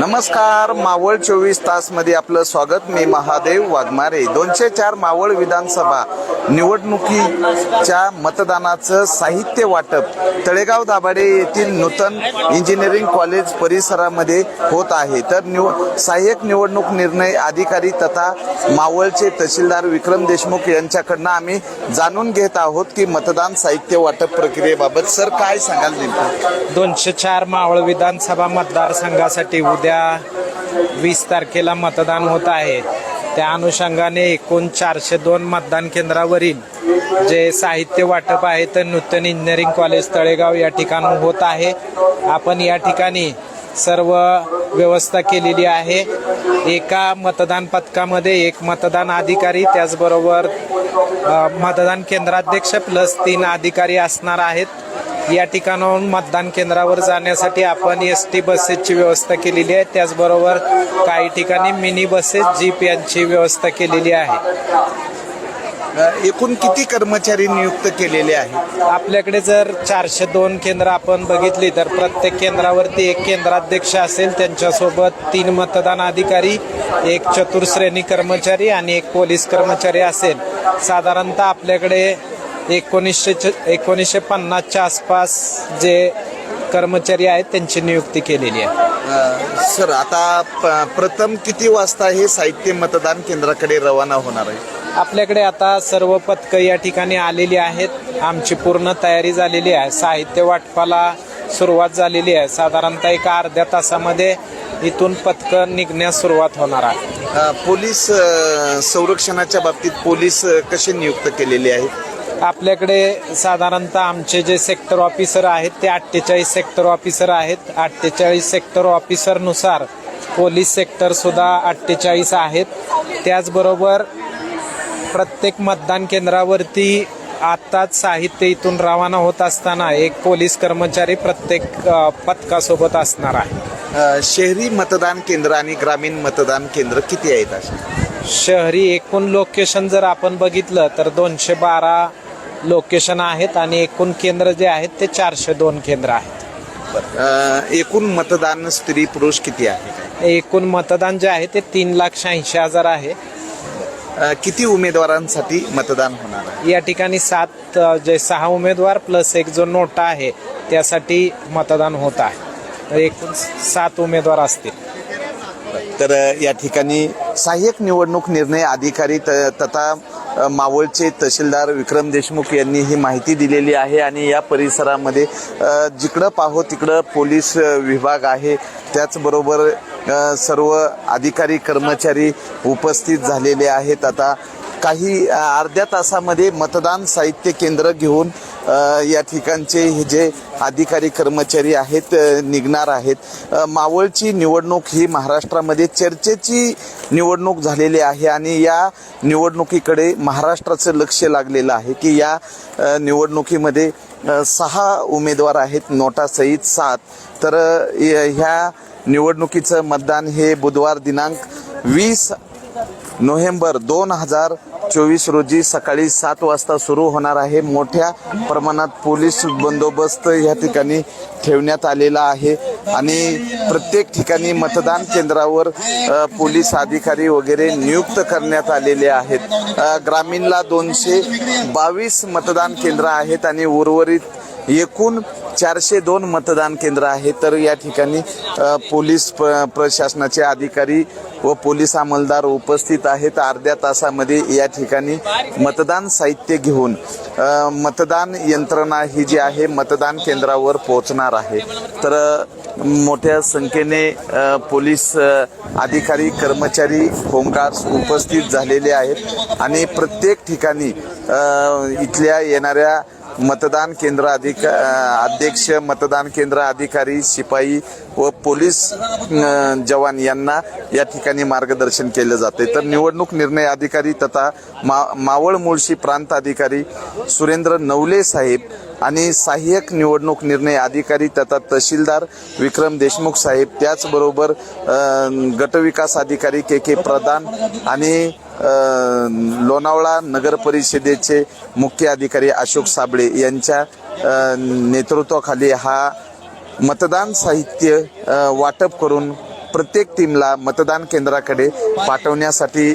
नमस्कार मावळ चोवीस तासमध्ये आपलं स्वागत. मी महादेव वाघमारे. दोनशे चार मावळ विधानसभा निवडणुकीच्या मतदानाचं साहित्य वाटप तळेगाव दाभाडे येथील नूतन इंजिनिअरिंग कॉलेज परिसरामध्ये होत आहे. तर निव सहाय्यक निवडणूक निर्णय अधिकारी तथा मावळचे तहसीलदार विक्रम देशमुख यांच्याकडनं आम्ही जाणून घेत आहोत की मतदान साहित्य वाटप प्रक्रियेबाबत. सर काय सांगाल नेमकं? दोनशे चार मावळ विधानसभा मतदान मतदारसंघासाठी उद्या वीस तारखेला मतदान होत आहे. त्या अनुषंगाने एकूण चारशे दोन मतदान केंद्रावरील जे साहित्य वाटप आहे तर नूतन इंजिनिअरिंग कॉलेज तळेगाव या ठिकाणी होत आहे. आपण या ठिकाणी सर्व व्यवस्था केलेली आहे. एका मतदान पथकामध्ये एक मतदान अधिकारी त्याचबरोबर मतदान केंद्राध्यक्ष प्लस तीन अधिकारी असणार आहेत. या ठिकाणाहून मतदान केंद्रावर जाण्यासाठी आपण एस टी बसेसची व्यवस्था केलेली आहे. त्याचबरोबर काही ठिकाणी मिनी बसेस जीप यांची व्यवस्था केलेली आहे. एकूण किती कर्मचारी नियुक्त केलेले आहेत? आपल्याकडे जर चारशे दोन केंद्र आपण बघितली तर प्रत्येक केंद्रावरती एक केंद्राध्यक्ष असेल. त्यांच्यासोबत तीन मतदान अधिकारी एक चतुर्श्रेणी कर्मचारी आणि एक पोलीस कर्मचारी असेल. साधारणतः आपल्याकडे एकोणीसशे एकोणीसशे पन्नासच्या आसपास जे कर्मचारी आहेत त्यांची नियुक्ती केलेली आहे. अ, सर आता प- प्रथम किती वाजता हे साहित्य मतदान केंद्राकडे रवाना होणार आहे? आपल्याकडे आता सर्व पथकं या ठिकाणी आलेली आहेत. आमची पूर्ण तयारी झालेली आहे. साहित्य वाटपाला सुरुवात झालेली आहे. साधारणतः एका अर्ध्या तासामध्ये इथून पथकं निघण्यास सुरुवात होणार आहे. अ, पोलीस अ, संरक्षणाच्या बाबतीत पोलीस अ, कसे नियुक्त केलेले आहेत? आपल्याकडे साधारणतः आमचे जे सेक्टर ऑफिसर आहेत ते अठ्ठेचाळीस सेक्टर ऑफिसर आहेत. अठ्ठेचाळीस सेक्टर ऑफिसरनुसार पोलीस सेक्टर सुद्धा अठ्ठेचाळीस आहेत. त्याचबरोबर प्रत्येक मतदान केंद्रावरती आताच साहित्य इथून रवाना होत असताना एक पोलीस कर्मचारी प्रत्येक पथकासोबत असणार आहे. शहरी मतदान केंद्र आणि ग्रामीण मतदान केंद्र किती आहेत शहरी एकूण लोकेशन जर आपण बघितलं तर दोनशे बारा लोकेशन आहेत आणि एकूण केंद्र जे आहेत ते चारशे दोन केंद्र आहेत. अ, एकूण मतदान स्त्री पुरुष किती आहे? एकूण मतदान जे आहे ते तीन लाख शहाऐंशी हजार आहे. अ, किती उमेदवारांसाठी मतदान होणार आहे? या ठिकाणी सात अ, जे सहा उमेदवार प्लस एक जो नोटा आहे त्यासाठी मतदान होत आहे. तर एकूण सात उमेदवार असतील. तर या ठिकाणी सहाय्यक निवडणूक निर्णय अधिकारी त- तथा मावळचे तहसीलदार विक्रम देशमुख यांनी ही माहिती दिलेली आहे आणि या परिसरामध्ये जिकडं पाहो तिकडं पोलीस विभाग आहे. त्याचबरोबर सर्व अधिकारी कर्मचारी उपस्थित झालेले आहेत. आता काही अर्ध्या तासामध्ये मतदान साहित्य केंद्र घेऊन या ठिकाणचे हे जे अधिकारी कर्मचारी आहेत निघणार आहेत. मावळची निवडणूक ही महाराष्ट्रामध्ये चर्चेची निवडणूक झालेली आहे आणि या निवडणुकीकडे महाराष्ट्राचं लक्ष लागलेलं आहे की या निवडणुकीमध्ये सहा उमेदवार आहेत नोटासहित सात. तर य- ह्या निवडणुकीचं मतदान हे बुधवार दिनांक वीस नोव्हेंबर दोन हजार चोवीस रोजी सकाळी सात वाजता सुरू होणार आहे. मोठ्या प्रमाणात पोलीस बंदोबस्त या ठिकाणी ठेवण्यात आलेला आहे. आणि प्रत्येक ठिकाणी मतदान केंद्रावर पोलीस अधिकारी वगैरे नियुक्त करण्यात आलेले आहेत. ग्रामीणला दोनशे बावीस मतदान केंद्र आहेत आणि उर्वरित एकूण चारशे दोन मतदान केंद्र आहे तर या ठिकाणी पोलीस प- प्रशासनाचे अधिकारी व पोलीस अंमलदार उपस्थित आहेत. अर्ध्या तासामध्ये या ठिकाणी मतदान साहित्य घेऊन मतदान यंत्रणा ही जी आहे मतदान केंद्रावर पोहोचणार आहे. तर मोठ्या संख्येने पोलीस अधिकारी कर्मचारी होमगार्ड्स उपस्थित झालेले आहेत. आणि प्रत्येक ठिकाणी इथल्या येणाऱ्या मतदान केंद्र अधिका अध्यक्ष मतदान केंद्र अधिकारी शिपाई व पोलीस जवान यांना या ठिकाणी मार्गदर्शन केलं जाते तर निवडणूक निर्णय अधिकारी तथा मा मावळ मुळशी प्रांत अधिकारी सुरेंद्र नवले साहेब आणि सहाय्यक निवडणूक निर्णय अधिकारी तथा तहसीलदार विक्रम देशमुख साहेब त्याचबरोबर गटविकास अधिकारी के के प्रधान आणि लोणावळा नगर परिषदेचे मुख्य अधिकारी अशोक साबळे यांच्या नेतृत्वाखाली हा मतदान साहित्य वाटप करून प्रत्येक टीमला मतदान केंद्राकडे पाठवण्यासाठी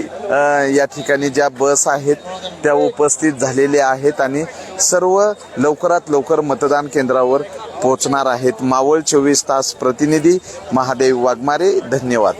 या ठिकाणी ज्या बस आहेत त्या उपस्थित झालेल्या आहेत आणि सर्व लवकरात लवकर मतदान केंद्रावर पोहोचणार आहेत. मावळ चोवीस तास प्रतिनिधी महादेव वाघमारे धन्यवाद.